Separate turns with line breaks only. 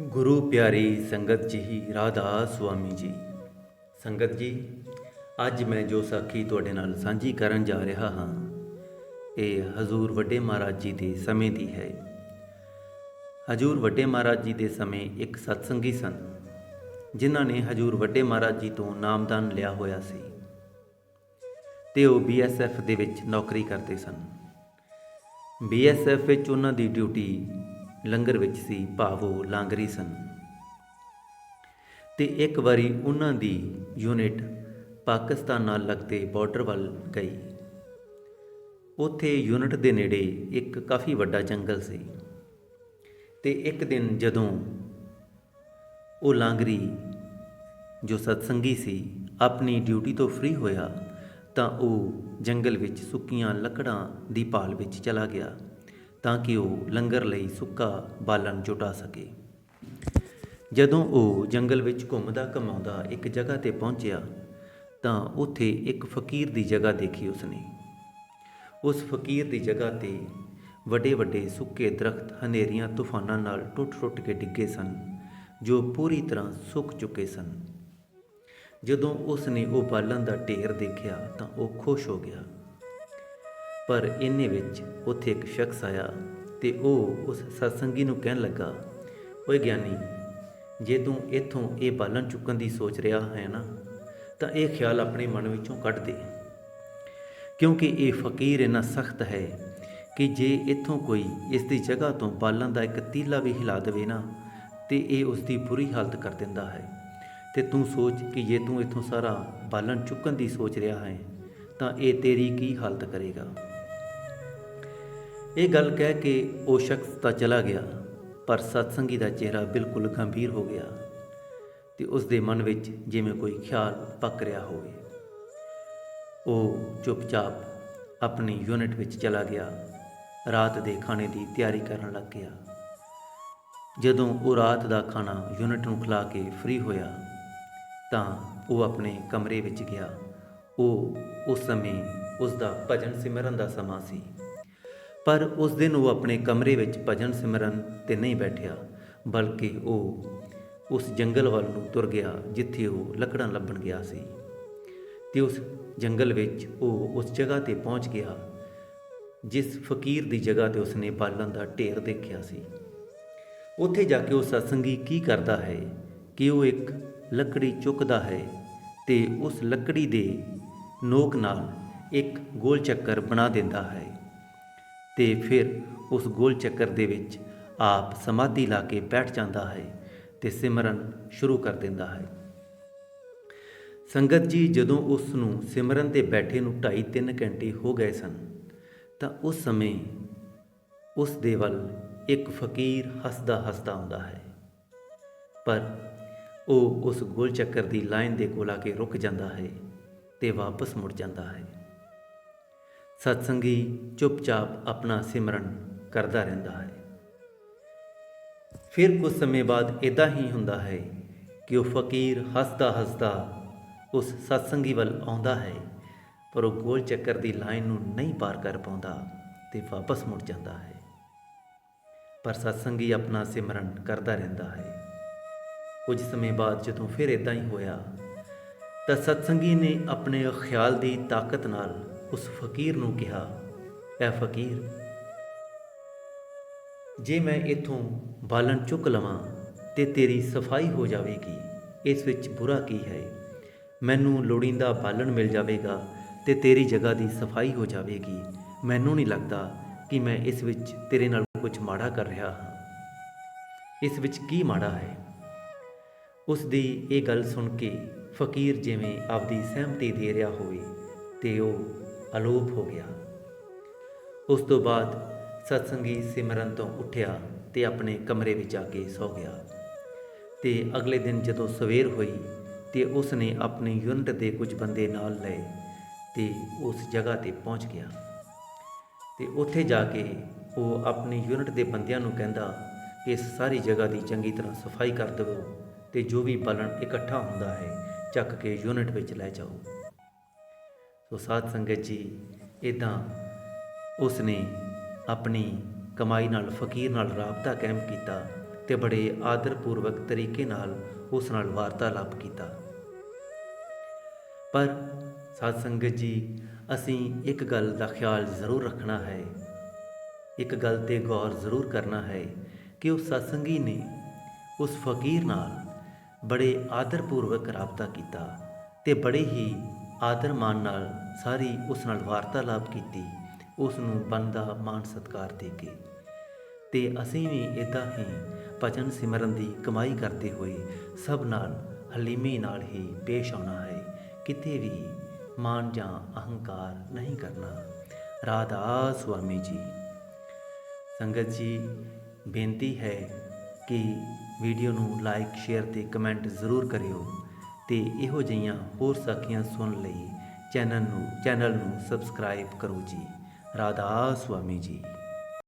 ਗੁਰੂ ਪਿਆਰੀ ਸੰਗਤ ਜੀ, ਰਾਧਾ ਸੁਆਮੀ ਜੀ। ਸੰਗਤ ਜੀ, ਅੱਜ ਮੈਂ ਜੋ ਸਾਖੀ ਤੁਹਾਡੇ ਨਾਲ ਸਾਂਝੀ ਕਰਨ ਜਾ ਰਿਹਾ ਹਾਂ, ਇਹ ਹਜ਼ੂਰ ਵੱਡੇ ਮਹਾਰਾਜ ਜੀ ਦੇ ਸਮੇਂ ਦੀ ਹੈ। ਹਜ਼ੂਰ ਵੱਡੇ ਮਹਾਰਾਜ ਜੀ ਦੇ ਸਮੇਂ ਇੱਕ ਸਤਸੰਗੀ ਸਨ, ਜਿਨ੍ਹਾਂ ਨੇ ਹਜ਼ੂਰ ਵੱਡੇ ਮਹਾਰਾਜ ਜੀ ਤੋਂ ਨਾਮਦਾਨ ਲਿਆ ਹੋਇਆ ਸੀ। ਤੇ ਉਹ ਬੀਐਸਐਫ ਦੇ ਵਿੱਚ ਨੌਕਰੀ ਕਰਦੇ ਸਨ। ਬੀਐਸਐਫ ਵਿੱਚ ਉਹਨਾਂ ਦੀ ਡਿਊਟੀ ਲੰਗਰ ਵਿੱਚ ਸੀ, ਭਾਵੋ ਲਾਂਗਰੀ ਸਨ। ਤੇ ਇੱਕ ਵਾਰੀ ਉਹਨਾਂ ਦੀ ਯੂਨਿਟ ਪਾਕਿਸਤਾਨ ਨਾਲ ਲੱਗਦੇ ਬਾਰਡਰ ਵੱਲ ਗਈ। ਉੱਥੇ ਯੂਨਿਟ ਦੇ ਨੇੜੇ ਇੱਕ ਕਾਫੀ ਵੱਡਾ ਜੰਗਲ ਸੀ। ਤੇ ਇੱਕ ਦਿਨ ਜਦੋਂ ਉਹ ਲਾਂਗਰੀ, ਜੋ ਸਤਸੰਗੀ ਸੀ, ਆਪਣੀ ਡਿਊਟੀ ਤੋਂ ਫ੍ਰੀ ਹੋਇਆ, ਤਾਂ ਉਹ ਜੰਗਲ ਵਿੱਚ ਸੁੱਕੀਆਂ ਲੱਕੜਾਂ ਦੀ ਭਾਲ ਵਿੱਚ ਚਲਾ ਗਿਆ। ਤਾਂ ਕਿ ਉਹ ਲੰਗਰ ਲਈ ਸੁੱਕਾ ਬਾਲਣ ਜੁਟਾ ਸਕੇ। ਜਦੋਂ ਉਹ ਜੰਗਲ ਵਿੱਚ ਘੁੰਮਦਾ ਘਮਾਉਂਦਾ ਇੱਕ ਜਗ੍ਹਾ ਤੇ ਪਹੁੰਚਿਆ, ਤਾਂ ਉੱਥੇ ਇੱਕ ਫਕੀਰ ਦੀ ਜਗ੍ਹਾ ਦੇਖੀ ਉਸਨੇ। ਉਸ ਫਕੀਰ ਦੀ ਜਗ੍ਹਾ ਤੇ ਵੱਡੇ ਵੱਡੇ ਸੁੱਕੇ ਦਰਖਤ ਹਨੇਰੀਆਂ ਤੂਫਾਨਾਂ ਨਾਲ ਟੁੱਟ-ਟੁੱਟ ਕੇ ਡਿੱਗੇ ਸਨ, ਜੋ ਪੂਰੀ ਤਰ੍ਹਾਂ ਸੁੱਕ ਚੁੱਕੇ ਸਨ। ਜਦੋਂ ਉਸ ਨੇ ਉਹ ਬਾਲਣ ਦਾ ਢੇਰ ਦੇਖਿਆ, ਤਾਂ ਉਹ ਖੁਸ਼ ਹੋ ਗਿਆ। ਪਰ ਇੰਨੇ ਵਿੱਚ ਉੱਥੇ ਇੱਕ ਸ਼ਖਸ ਆਇਆ ਤੇ ਉਹ ਉਸ ਸਤਸੰਗੀ ਨੂੰ ਕਹਿਣ ਲੱਗਾ, ਓਏ ਗਿਆਨੀ, ਜੇ ਤੂੰ ਇੱਥੋਂ ਇਹ ਬਾਲਣ ਚੁੱਕਣ ਦੀ ਸੋਚ ਰਿਹਾ ਹੈ ਨਾ, ਤਾਂ ਇਹ ਖਿਆਲ ਆਪਣੇ ਮਨ ਵਿੱਚੋਂ ਕੱਢ ਦੇ। ਕਿਉਂਕਿ ਇਹ ਫਕੀਰ ਇੰਨਾ ਸਖਤ ਹੈ ਕਿ ਜੇ ਇੱਥੋਂ ਕੋਈ ਇਸ ਦੀ ਜਗ੍ਹਾ ਤੋਂ ਬਾਲਣ ਦਾ ਇੱਕ ਤੀਲਾ ਵੀ ਹਿਲਾ ਦੇਵੇ ਨਾ, ਤੇ ਇਹ ਉਸ ਦੀ ਬੁਰੀ ਹਾਲਤ ਕਰ ਦਿੰਦਾ ਹੈ। ਤੇ ਤੂੰ ਸੋਚ ਕਿ ਜੇ ਤੂੰ ਇੱਥੋਂ ਸਾਰਾ ਬਾਲਣ ਚੁੱਕਣ ਦੀ ਸੋਚ ਰਿਹਾ ਹੈ, ਤਾਂ ਇਹ ਤੇਰੀ ਕੀ ਹਾਲਤ ਕਰੇਗਾ? ਇਹ ਗੱਲ ਕਹਿ ਕੇ ਉਹ ਸ਼ਖਸ ਤਾਂ ਚਲਾ ਗਿਆ, ਪਰ ਸਤਸੰਗੀ ਦਾ ਚਿਹਰਾ ਬਿਲਕੁਲ ਗੰਭੀਰ ਹੋ ਗਿਆ ਤੇ ਉਸ ਦੇ ਮਨ ਵਿੱਚ ਜਿਵੇਂ ਕੋਈ ਖਿਆਲ ਪੱਕ ਰਿਹਾ ਹੋਵੇ। ਉਹ ਚੁੱਪਚਾਪ ਆਪਣੀ ਯੂਨਿਟ ਵਿੱਚ ਚਲਾ ਗਿਆ, ਰਾਤ ਦੇ ਖਾਣੇ ਦੀ ਤਿਆਰੀ ਕਰਨ ਲੱਗ ਗਿਆ। ਜਦੋਂ ਉਹ ਰਾਤ ਦਾ ਖਾਣਾ ਯੂਨਿਟ ਨੂੰ ਖਿਲਾ ਕੇ ਫ੍ਰੀ ਹੋਇਆ, ਤਾਂ ਉਹ ਆਪਣੇ ਕਮਰੇ ਵਿੱਚ ਗਿਆ। ਉਹ ਉਸ ਸਮੇਂ ਉਸ ਦਾ ਭਜਨ ਸਿਮਰਨ ਦਾ ਸਮਾਂ ਸੀ। ਪਰ ਉਸ ਦਿਨ ਉਹ ਆਪਣੇ ਕਮਰੇ ਵਿੱਚ ਭਜਨ ਸਿਮਰਨ ਤੇ ਨਹੀਂ ਬੈਠਿਆ, ਬਲਕਿ ਉਹ ਉਸ ਜੰਗਲ ਵੱਲ ਨੂੰ ਤੁਰ ਗਿਆ ਜਿੱਥੇ ਉਹ ਲੱਕੜਾਂ ਲੱਭਣ ਗਿਆ ਸੀ। ਤੇ ਉਸ ਜੰਗਲ ਵਿੱਚ ਉਹ ਉਸ ਜਗ੍ਹਾ ਤੇ ਪਹੁੰਚ ਗਿਆ, ਜਿਸ ਫਕੀਰ ਦੀ ਜਗ੍ਹਾ ਤੇ ਉਸਨੇ ਬਾਲਣ ਦਾ ਢੇਰ ਦੇਖਿਆ ਸੀ। ਉੱਥੇ ਜਾ ਕੇ ਉਹ ਸਤਸੰਗੀ ਕੀ ਕਰਦਾ ਹੈ ਕਿ ਉਹ ਇੱਕ ਲੱਕੜੀ ਚੁੱਕਦਾ ਹੈ ਤੇ ਉਸ ਲੱਕੜੀ ਦੇ ਨੋਕ ਨਾਲ ਇੱਕ ਗੋਲ ਚੱਕਰ ਬਣਾ ਦਿੰਦਾ ਹੈ। ਤੇ ਫਿਰ ਉਸ ਗੋਲ ਚੱਕਰ ਦੇ ਵਿੱਚ ਆਪ ਸਮਾਧੀ ਲਾ ਕੇ ਬੈਠ ਜਾਂਦਾ ਹੈ ਤੇ ਸਿਮਰਨ ਸ਼ੁਰੂ ਕਰ ਦਿੰਦਾ ਹੈ। ਸੰਗਤ ਜੀ, ਜਦੋਂ ਉਸ ਨੂੰ ਸਿਮਰਨ ਤੇ ਬੈਠੇ ਨੂੰ 2.5-3 ਘੰਟੇ ਹੋ ਗਏ ਸਨ, ਤਾਂ ਉਸ ਸਮੇਂ ਉਸ ਦੇ ਵੱਲ ਇੱਕ ਫਕੀਰ ਹੱਸਦਾ ਹੱਸਦਾ ਆਉਂਦਾ ਹੈ। ਪਰ ਉਹ ਉਸ ਗੋਲ ਚੱਕਰ ਦੀ ਲਾਈਨ ਦੇ ਕੋਲ ਆ ਕੇ ਰੁਕ ਜਾਂਦਾ ਹੈ ਤੇ ਵਾਪਸ ਮੁੜ ਜਾਂਦਾ ਹੈ। ਸਤਸੰਗੀ ਚੁੱਪਚਾਪ ਆਪਣਾ ਸਿਮਰਨ ਕਰਦਾ ਰਹਿੰਦਾ ਹੈ। ਫਿਰ ਕੁਝ ਸਮੇਂ ਬਾਅਦ ਇਦਾਂ ਹੀ ਹੁੰਦਾ ਹੈ ਕਿ ਉਹ ਫਕੀਰ ਹੱਸਦਾ ਹੱਸਦਾ ਉਸ ਸਤਸੰਗੀ ਵੱਲ ਆਉਂਦਾ ਹੈ, ਪਰ ਉਹ ਗੋਲ ਚੱਕਰ ਦੀ ਲਾਈਨ ਨੂੰ ਨਹੀਂ ਪਾਰ ਕਰ ਪਾਉਂਦਾ ਤੇ ਵਾਪਸ ਮੁੜ ਜਾਂਦਾ ਹੈ। ਪਰ ਸਤਸੰਗੀ ਆਪਣਾ ਸਿਮਰਨ ਕਰਦਾ ਰਹਿੰਦਾ ਹੈ। ਕੁਝ ਸਮੇਂ ਬਾਅਦ ਜਦੋਂ ਫਿਰ ਇਦਾਂ ਹੀ ਹੋਇਆ ਤਾਂ ਸਤਸੰਗੀ ਨੇ ਆਪਣੇ ਖਿਆਲ ਦੀ ਤਾਕਤ ਨਾਲ ਉਸ ਫਕੀਰ ਨੂੰ ਕਿਹਾ, ਐ ਫਕੀਰ, ਜੇ ਮੈਂ ਇਥੋਂ ਬਾਲਣ ਚੁੱਕ ਲਵਾਂ, ਤੇ ਤੇਰੀ ਸਫ਼ਾਈ ਹੋ ਜਾਵੇਗੀ। ਇਸ ਵਿੱਚ ਬੁਰਾ ਕੀ ਹੈ? ਮੈਨੂੰ ਲੋੜੀਂਦਾ ਬਾਲਣ ਮਿਲ ਜਾਵੇਗਾ ਤੇ ਤੇਰੀ ਜਗ੍ਹਾ ਦੀ ਸਫ਼ਾਈ ਹੋ ਜਾਵੇਗੀ। ਮੈਨੂੰ ਨਹੀਂ ਲੱਗਦਾ ਕਿ ਮੈਂ ਇਸ ਵਿੱਚ ਤੇਰੇ ਨਾਲ ਕੁਝ ਮਾੜਾ ਕਰ ਰਿਹਾ ਹਾਂ। ਇਸ ਵਿੱਚ ਕੀ ਮਾੜਾ ਹੈ? ਉਸ ਦੀ ਇਹ ਗੱਲ ਸੁਣ ਕੇ ਫਕੀਰ ਜਿਵੇਂ ਆਪਦੀ ਸਹਿਮਤੀ ਦੇ ਰਿਹਾ ਹੋਵੇ, ਤੇ ਉਹ ਅਲੋਪ ਹੋ ਗਿਆ। ਉਸ ਤੋਂ ਬਾਅਦ ਸਤਸੰਗੀ ਸਿਮਰਨ ਤੋਂ ਉੱਠਿਆ ਤੇ ਆਪਣੇ ਕਮਰੇ ਵਿੱਚ ਆ ਕੇ ਸੌ ਗਿਆ। ਤੇ ਅਗਲੇ ਦਿਨ ਜਦੋਂ ਸਵੇਰ ਹੋਈ ਤੇ ਉਸ ਨੇ ਆਪਣੀ ਯੂਨਿਟ ਦੇ ਕੁਝ ਬੰਦੇ ਨਾਲ ਲਏ ਤੇ ਉਸ ਜਗ੍ਹਾ ਤੇ ਪਹੁੰਚ ਗਿਆ। ਤੇ ਉੱਥੇ ਜਾ ਕੇ ਉਹ ਆਪਣੀ ਯੂਨਿਟ ਦੇ ਬੰਦਿਆਂ ਨੂੰ ਕਹਿੰਦਾ ਕਿ ਇਸ ਸਾਰੀ ਜਗ੍ਹਾ ਦੀ ਚੰਗੀ ਤਰ੍ਹਾਂ ਸਫ਼ਾਈ ਕਰ ਦਿਵੋ ਤੇ ਜੋ ਵੀ ਬਾਲਣ ਇਕੱਠਾ ਹੁੰਦਾ ਹੈ, ਚੱਕ ਕੇ ਯੂਨਿਟ ਵਿੱਚ ਲੈ ਜਾਓ। ਸੋ ਸਾਧ ਸੰਗਤ ਜੀ ਇਦਾਂ ਉਸ ਨੇ ਆਪਣੀ ਕਮਾਈ ਨਾਲ, ਫਕੀਰ ਨਾਲ ਰਾਬਤਾ ਕਾਇਮ ਕੀਤਾ ਤੇ ਬੜੇ ਆਦਰਪੂਰਵਕ ਤਰੀਕੇ ਨਾਲ ਉਸ ਨਾਲ ਵਾਰਤਾਲਾਪ ਕੀਤਾ। ਪਰ ਸਾਧ ਸੰਗਤ ਜੀ, ਅਸੀਂ ਇੱਕ ਗੱਲ ਦਾ ਖਿਆਲ ਜ਼ਰੂਰ ਰੱਖਣਾ ਹੈ। ਇੱਕ ਗੱਲ ਤੇ ਗੌਰ ਜ਼ਰੂਰ ਕਰਨਾ ਹੈ ਕਿ ਉਸ ਸਤਸੰਗੀ ਨੇ ਉਸ ਫਕੀਰ ਨਾਲ ਬੜੇ ਆਦਰਪੂਰਵਕ ਰਾਬਤਾ ਕੀਤਾ ਤੇ ਬੜੇ ਹੀ ਆਦਰ ਮਾਨ ਨਾਲ ਸਾਰੀ ਉਸ ਨਾਲ ਵਾਰਤਾਲਾਪ ਕੀਤੀ, ਉਸ ਨੂੰ ਬੰਦਾ ਮਾਨ ਸਤਕਾਰ ਦੇ ਕੇ। ਤੇ ਅਸੀਂ ਵੀ ਇਦਾਂ ਹੀ ਭਜਨ ਸਿਮਰਨ ਦੀ ਕਮਾਈ ਕਰਦੇ ਹੋਏ ਸਭ ਨਾਲ ਹਲੀਮੀ ਨਾਲ ਹੀ ਪੇਸ਼ ਆਉਣਾ ਹੈ। ਕਿਤੇ ਵੀ ਮਾਨ ਜਾਂ ਅਹੰਕਾਰ ਨਹੀਂ ਕਰਨਾ। ਰਾਧਾ ਸੁਆਮੀ ਜੀ। ਸੰਗਤ ਜੀ, ਬੇਨਤੀ ਹੈ ਕਿ ਵੀਡੀਓ ਨੂੰ ਲਾਈਕ, ਸ਼ੇਅਰ ਤੇ ਕਮੈਂਟ ਜ਼ਰੂਰ ਕਰਿਓ। ਤੇ ਇਹੋ ਜਿਹੀਆਂ ਹੋਰ ਸਾਖੀਆਂ ਸੁਣ ਲਈ ਚੈਨਲ ਨੂੰ ਚੈਨਲ ਨੂੰ ਸਬਸਕ੍ਰਾਈਬ ਕਰੋ ਜੀ। ਰਾਧਾ ਸੁਆਮੀ ਜੀ।